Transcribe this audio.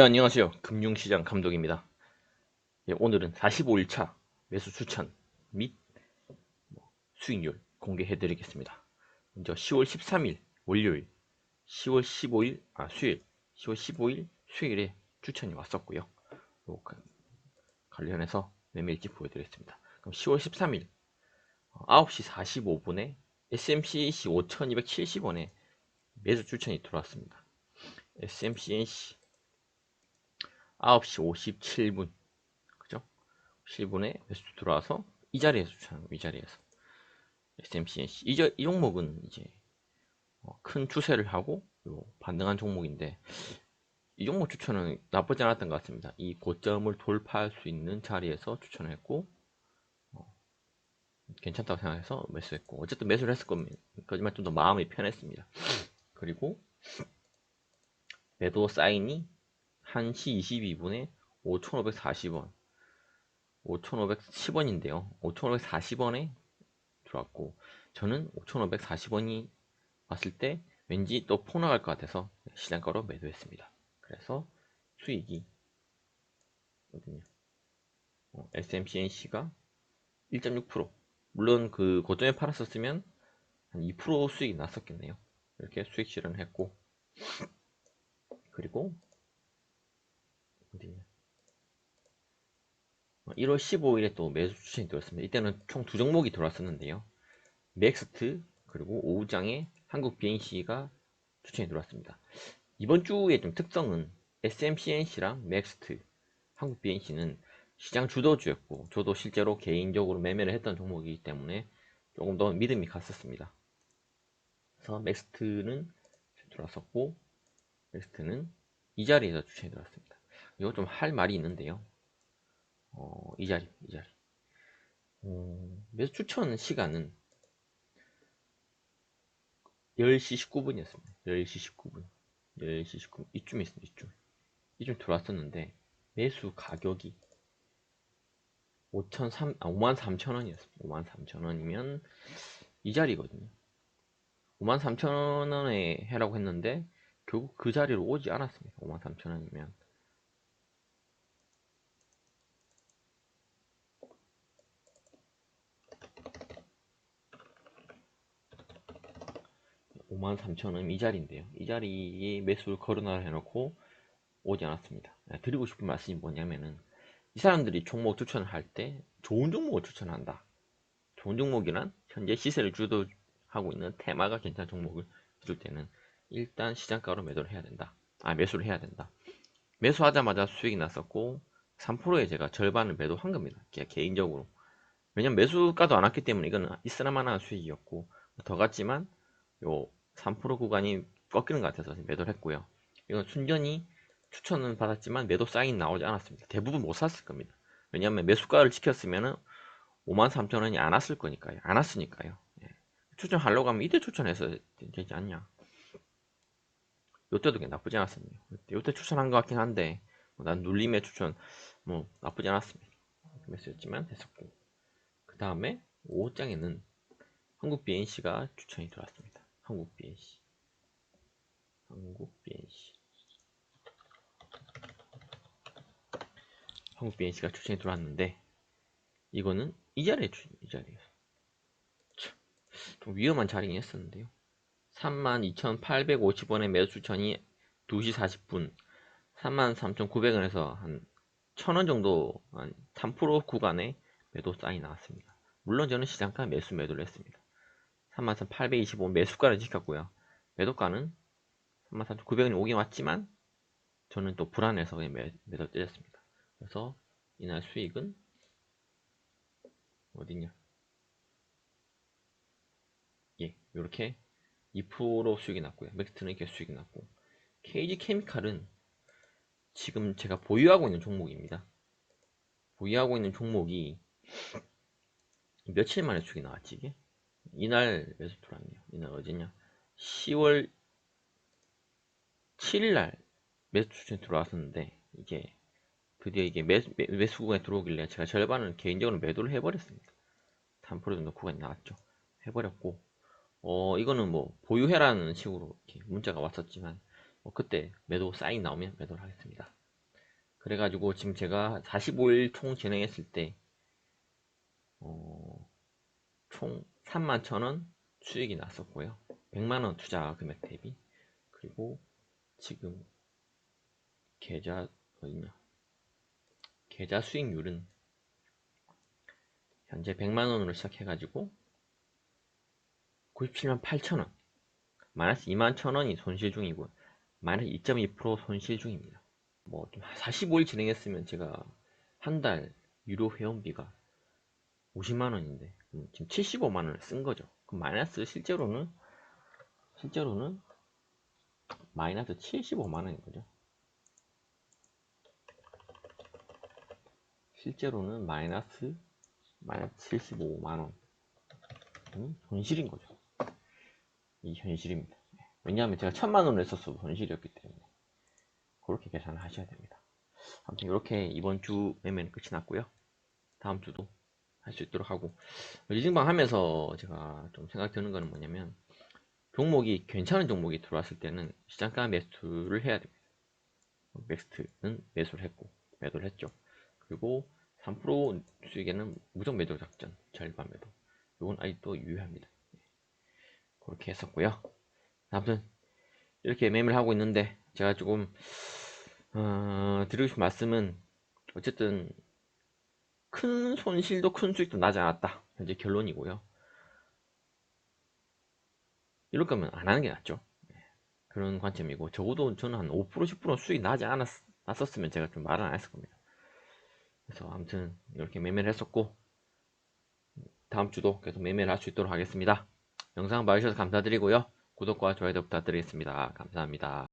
예, 안녕하세요. 금융시장 감독입니다. 예, 오늘은 45일차 매수 추천 및뭐 수익률 공개해 드리겠습니다. 먼저 10월 13일 월요일, 10월 15일, 아, 수요일, 10월 15일 수요일에 추천이 왔었고요. 요 관련해서 매매일지 보여드렸습니다. 그럼 10월 13일 9시 45분에 SMCNC 5270원에 매수 추천이 들어왔습니다. SMCNC 9시 57분 그죠? 7분에 매수 들어와서 이 자리에서 추천한 이 자리에서 SMCNC 이, 이 종목은 이제 어, 큰 추세를 하고 반등한 종목인데 이 종목 추천은 나쁘지 않았던 것 같습니다. 이 고점을 돌파할 수 있는 자리에서 추천을 했고 어, 괜찮다고 생각해서 매수했고 어쨌든 매수를 했을 겁니다. 거지만 좀 더 마음이 편했습니다. 그리고 매도 사인이 1시 22분에 5,540원. 5,510원인데요. 5,540원에 들어왔고 저는 5,540원이 왔을 때 왠지 또 폭락할 것 같아서 시장가로 매도했습니다. 그래서 수익이 어디냐? 어, SMCNC가 1.6% 물론 그 고점에 팔았었으면 한 2% 수익이 났었겠네요. 이렇게 수익 실현했고 그리고 어디냐 1월 15일에 또 매수 추천이 들어왔습니다. 이때는 총 두 종목이 들어왔었는데요. 맥스트 그리고 오후장에 한국 BNC가 추천이 들어왔습니다. 이번 주의 좀 특성은 SMCNC랑 맥스트, 한국 BNC는 시장 주도주였고 저도 실제로 개인적으로 매매를 했던 종목이기 때문에 조금 더 믿음이 갔었습니다. 그래서 맥스트는 들어왔었고 맥스트는 이 자리에서 추천이 들어왔습니다. 이거 좀 할 말이 있는데요. 어, 이 자리, 이 자리. 어, 매수 추천 시간은 10시 19분이었습니다. 10시 19분. 10시 19분. 이쯤에 있습니다. 이쯤. 이쯤 들어왔었는데, 매수 가격이 5,300, 아, 53,000원이었습니다. 53,000원이면 이 자리거든요. 53,000원에 해라고 했는데, 결국 그 자리로 오지 않았습니다. 53,000원이면. 53,000원 이 자리인데요. 이 자리에 매수를 거론하라 해놓고 오지 않았습니다. 네, 드리고 싶은 말씀이 뭐냐면은 이 사람들이 종목 추천을 할 때 좋은 종목을 추천한다. 좋은 종목이란 현재 시세를 주도하고 있는 테마가 괜찮은 종목을 줄 때는 일단 시장가로 매도를 해야 된다. 아 매수를 해야 된다. 매수하자마자 수익이 났었고 3%에 제가 절반을 매도한 겁니다. 개인적으로. 왜냐면 매수가도 안 왔기 때문에 이거는 있으나마나 수익이었고 더 갔지만 요 3% 구간이 꺾이는 것 같아서 매도를 했고요. 이건 순전히 추천은 받았지만 매도 사인 나오지 않았습니다. 대부분 못 샀을 겁니다. 왜냐하면 매수가를 지켰으면 53,000원이 안 왔을 거니까요. 안 왔으니까요. 예. 추천하려고 하면 이때 추천해서 되지 않냐. 요때도 나쁘지 않았습니다. 요때 추천한 것 같긴 한데 뭐난 눌림의 추천 뭐 나쁘지 않았습니다. 매수였지만 됐었고 그 다음에 5장에는 한국 BNC가 추천이 들어왔습니다. 한국 BNC 한국 BNC 한국 BNC가 추천이 들어왔는데 이거는 이 자리에 이 자리에서 좀 위험한 자리긴 했었는데요. 32,850원의 매수 추천이 2시 40분. 33,900원에서 한 1000원 정도 한 3% 구간에 매도 사인이 나왔습니다. 물론 저는 시장가 매수 매도를 했습니다 33,825 매수가를 지켰고요. 매도가는 33,900원이 오긴 왔지만 저는 또 불안해서 매, 매도 때렸습니다. 그래서 이날 수익은 어디냐? 예, 이렇게 2% 수익이 났고요. 맥스트는 이렇게 수익이 났고 KG 케미칼은 지금 제가 보유하고 있는 종목입니다. 보유하고 있는 종목이 며칠 만에 수익이 나왔지 이게? 이날 매수 들어왔네요. 이날 어디냐? 10월 7일 날 매수 추천이 들어왔었는데 이게 드디어 이게 매수 구간에 들어오길래 제가 절반은 개인적으로 매도를 해버렸습니다. 3% 정도 구간이 나왔죠. 해버렸고 어 이거는 뭐 보유해라는 식으로 이렇게 문자가 왔었지만 뭐 그때 매도 사인 나오면 매도를 하겠습니다. 그래가지고 지금 제가 45일 총 진행했을 때, 어, 총 3만 천원 수익이 났었고요. 100만원 투자 금액 대비. 그리고 지금 계좌, 어딨냐. 계좌 수익률은 현재 100만원으로 시작해가지고 97만 8천원. 마이너스 2만 천원이 손실 중이고, 마이너스 2.2% 손실 중입니다. 뭐, 좀 45일 진행했으면 제가 한 달 유료 회원비가 50만 원인데, 지금 75만 원을 쓴 거죠. 그럼 마이너스 실제로는, 실제로는 마이너스 75만 원인 거죠. 실제로는 마이너스, 마이너스 75만 원. 음, 손실인 거죠. 이 현실입니다. 왜냐하면 제가 천만 원을 썼어도 손실이었기 때문에 그렇게 계산을 하셔야 됩니다. 아무튼 이렇게 이번 주 매매는 끝이 났고요. 다음 주도 할 수 있도록 하고 리딩방 하면서 제가 좀 생각 드는 거는 뭐냐면 종목이 괜찮은 종목이 들어왔을 때는 시장가 매수를 해야 됩니다. 맥스트는 매수를 했고 매도를 했죠. 그리고 3% 수익에는 무적 매도 작전 절반 매도 이건 아직도 유효합니다. 그렇게 했었고요. 아무튼 이렇게 매매를 하고 있는데 제가 조금 어, 드리고 싶은 말씀은 어쨌든 큰 손실도 큰 수익도 나지 않았다. 현재 결론이고요. 이럴 거면 안 하는 게 낫죠. 네, 그런 관점이고 적어도 저는 한 5% 10% 수익 나지 않았, 났었으면 제가 좀 말을 안 했을 겁니다. 그래서 아무튼 이렇게 매매를 했었고 다음 주도 계속 매매를 할 수 있도록 하겠습니다. 영상 봐주셔서 감사드리고요. 구독과 좋아요 부탁드리겠습니다. 감사합니다.